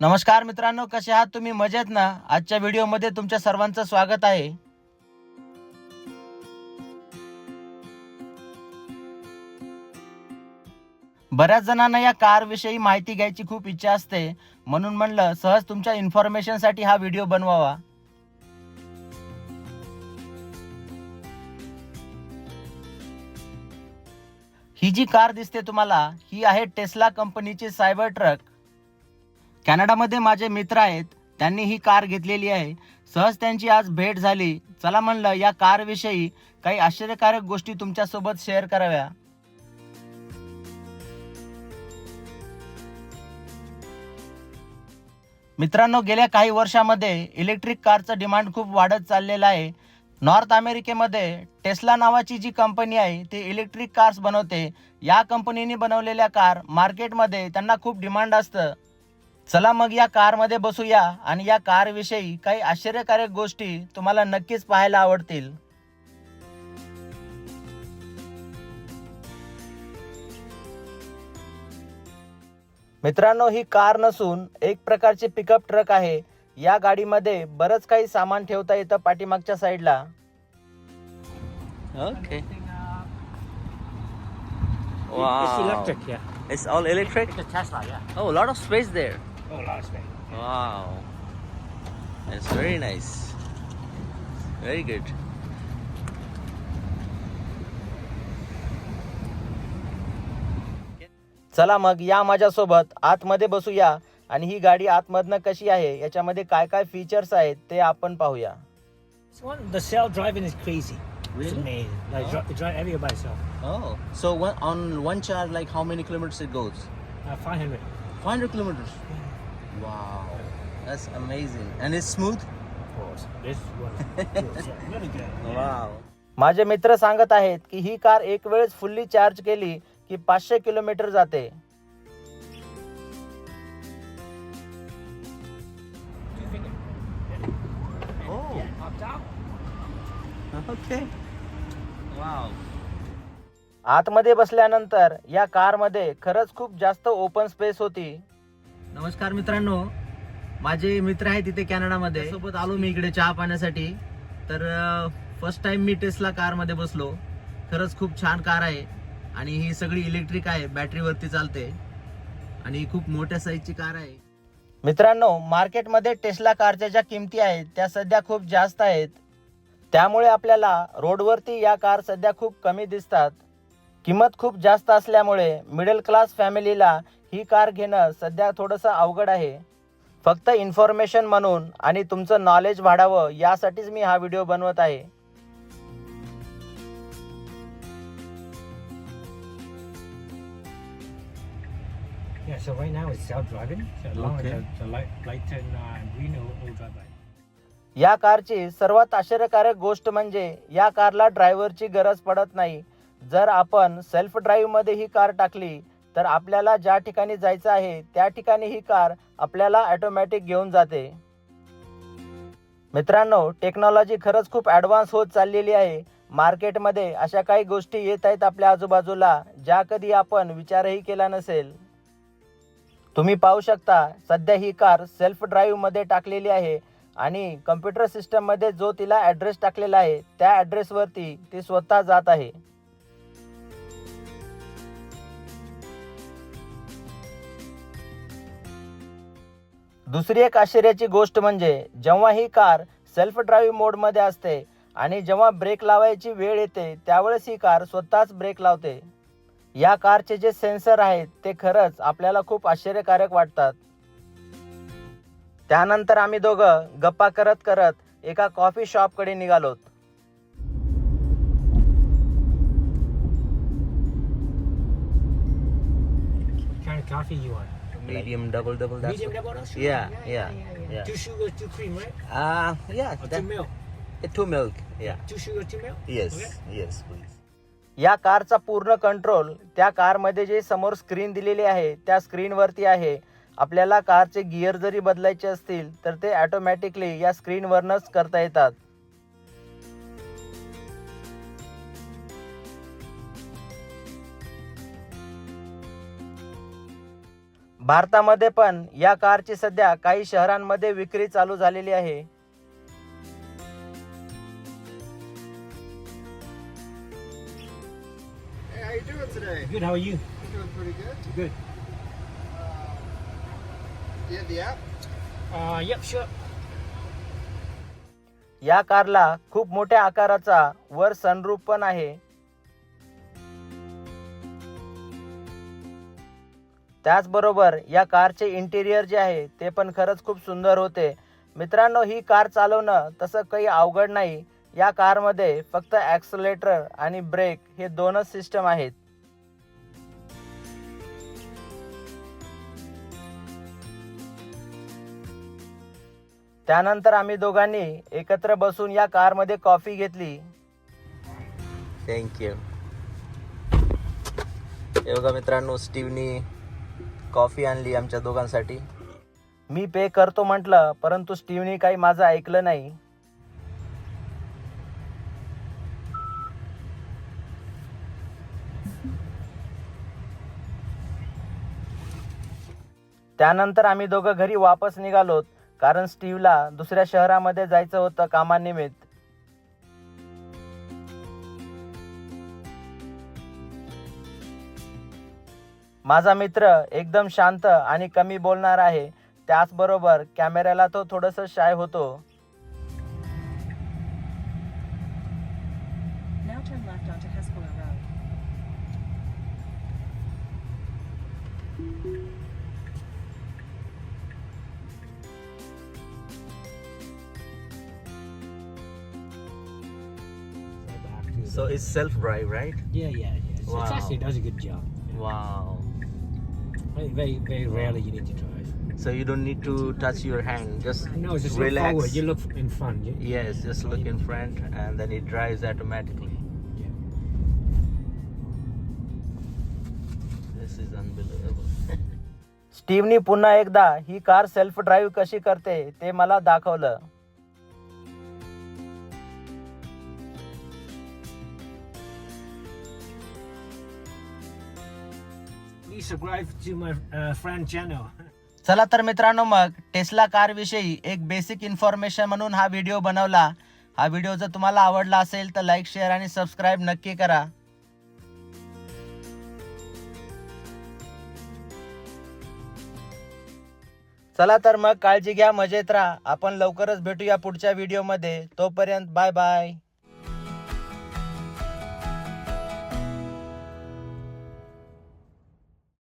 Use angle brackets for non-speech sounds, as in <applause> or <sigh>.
नमस्कार मित्रांनो कसे आहात तुम्ही? मजेत ना? आजच्या व्हिडिओमध्ये तुमच्या सर्वांचं स्वागत आहे. बऱ्याच जणांना या कारविषयी माहिती घ्यायची खूप इच्छा असते. म्हणून म्हणलं सहज तुमच्या इन्फॉर्मेशनसाठी हा व्हिडिओ बनवावा. ही जी कार दिसते तुम्हाला ही आहे टेस्ला कंपनीची सायबर ट्रक. कॅनडामध्ये माझे मित्र आहेत त्यांनी ही कार घेतलेली आहे. सहज त्यांची आज भेट झाली. चला म्हणलं या कारविषयी काही आश्चर्यकारक गोष्टी तुमच्यासोबत शेअर कराव्या. मित्रांनो गेल्या काही वर्षामध्ये इलेक्ट्रिक कारचं डिमांड खूप वाढत चाललेलं आहे. नॉर्थ अमेरिकेमध्ये टेस्ला नावाची जी कंपनी आहे ती इलेक्ट्रिक कार्स बनवते. या कंपनीने बनवलेल्या कार मार्केटमध्ये त्यांना खूप डिमांड असतं. चला मग या कारमध्ये बसूया आणि या कारविषयी काही आश्चर्यकारक गोष्टी तुम्हाला नक्कीच पाहायला आवडतील मित्रांनो ही कार नसून एक प्रकारची पिकअप ट्रक आहे या गाडीमध्ये बरंच काही सामान ठेवता येतं पाठीमागच्या साईडला okay It's electric, yeah. It's all electric? It's a Tesla, yeah. Oh, a lot of space there. Oh, wow. That's very nice. Very good. चला मग या माझ्यासोबत आतमध्ये बसूया आणि ही गाडी आतमधनं कशी आहे याच्यामध्ये काय काय फीचर्स आहेत ते आपण पाहूया. The self driving is crazy so on one charge like how many kilometres it goes hundred five Wow, that's amazing. And it's smooth. Of course, this one. <laughs> Wow. माझे मित्र सांगत आहेत की ही कार एक वेळेस फुल्ली चार्ज केली की पाचशे किलोमीटर जाते oh. आतमध्ये बसल्यानंतर या कारमध्ये खरंच खूप जास्त ओपन स्पेस होती नमस्कार मित्रांनो. माझे मित्र आहेत तिथे कॅनडामध्ये. सोबत आलो मी इकडे चहा पाण्यासाठी. तर फर्स्ट टाइम मी टेस्ला कारमध्ये बसलो. खरंच खूप छान कार आहे. आणि ही सगळी इलेक्ट्रिक आहे. बॅटरीवरती चालते. आणि ही खूप मोठ्या साईजची कार आहे. मित्रांनो मार्केटमध्ये टेस्ला कारच्या ज्या किमती आहेत त्या सध्या खूप जास्त आहेत. त्यामुळे आपल्याला रोडवरती या कार सध्या खूप कमी दिसतात. किंमत खूप जास्त असल्यामुळे मिडल क्लास फॅमिलीला ही कार घेणं सध्या थोडंसं अवघड आहे फक्त इन्फॉर्मेशन म्हणून आणि तुमचं नॉलेज वाढावं यासाठीच मी हा व्हिडिओ बनवत आहे Yeah, so right now it's self driving. So as long Okay. as the, the light, light turn uh, green, it'll, it'll drive by. या कारची सर्वात आश्चर्यकारक गोष्ट म्हणजे या कारला ड्रायव्हरची गरज पडत नाही जर आपण सेल्फ ड्राईव्हमध्ये ही कार टाकली तर आपल्याला ज्या ठिकाणी जायचं आहे त्या ठिकाणी ही कार आपल्याला ॲटोमॅटिक घेऊन जाते. मित्रांनो टेक्नॉलॉजी खरंच खूप ॲडव्हान्स होत चाललेली आहे. मार्केटमध्ये अशा काही गोष्टी येत आहेत आपल्या आजूबाजूला ज्या कधी आपण विचारही केला नसेल. तुम्ही पाहू शकता सध्या ही कार सेल्फ ड्राईव्हमध्ये टाकलेली आहे आणि कम्प्युटर सिस्टममध्ये जो तिला ॲड्रेस टाकलेला आहे त्या ॲड्रेसवरती ती स्वतः जात आहे. दुसरी एक आश्चर्याची गोष्ट म्हणजे जेव्हा ही कार सेल्फ ड्राईव्ह मोडमध्ये असते आणि जेव्हा ब्रेक लावायची वेळ येते त्यावेळेस ही कार स्वतःच ब्रेक लावते. या कारचे जे सेन्सर आहेत ते खरंच आपल्याला खूप आश्चर्यकारक वाटतात. त्यानंतर आम्ही दोघं गप्पा करत करत एका कॉफी शॉपकडे निघालोत What kind of coffee you want? Medium double double Medium double? Oh, sure. Yeah, yeah, yeah. Two sugar, two cream, right? uh yeah Or two milk? two milk yeah Two sugar, two milk? yes Okay. yes please या कारचा पूर्ण control त्या कारमध्ये जे समोर screen दिलेली आहे त्या स्क्रीनवरती आहे आपल्याला कारचे गिअर जरी बदलायचे असतील तर ते ऑटोमॅटिकली या स्क्रीनवरनच करता येतात भारतामध्ये पण या कारची सध्या काही शहरांमध्ये विक्री चालू झालेली आहे. या कारला खूप मोठ्या आकाराचा वर सनरूप पण आहे. त्याचबरोबर या कारचे इंटिरियर जे आहे ते पण खरंच खूप सुंदर होते. मित्रांनो ही कार चालवणं तसं काही अवघड नाही. या कारमध्ये फक्त ॲक्सलेटर आणि ब्रेक हे दोनच सिस्टम आहेत. त्यानंतर आम्ही दोघांनी एकत्र बसून या कारमध्ये कॉफी घेतली. थँक्यू हे बघा मित्रांनो स्टीवनी कॉफी आणली आमच्या दोघांसाठी. मी पे करतो म्हटलं परंतु स्टीवनी काही माझं ऐकलं नाही. त्यानंतर आम्ही दोघं घरी वापस निघालोत कारण स्टीवला दुसऱ्या शहरामध्ये जायचं होतं कामानिमित्त. माझा मित्र एकदम शांत आणि कमी बोलणार आहे त्याचबरोबर कॅमेऱ्याला तो थोडस शाय होतो the- it's self drive right yeah, yeah, yeah. So Wow. It actually does a good job. Wow Very, very, very rarely you need to drive. So you don't need to touch your hand. Just No, just look relax. forward. You look in front. Yeah. Yes, just look in front and then it drives automatically. yeah. This is unbelievable. <laughs> स्टीवनी पुन्हा एकदा ही car self drive कशी करते ते मला दाखवलं subscribe to my uh, friend channel. चला तर मित्रांनो मग टेस्ला कार विषयी एक बेसिक इन्फॉर्मेशन म्हणून हा व्हिडिओ बनवला. हा व्हिडिओ जर तुम्हाला आवडला असेल तर लाईक शेअर आणि सबस्क्राईब नक्की करा. चला तर मग काळजी घ्या मजेत राहा. आपण लवकरच भेटूया पुढच्या व्हिडिओमध्ये तोपर्यंत बाय बाय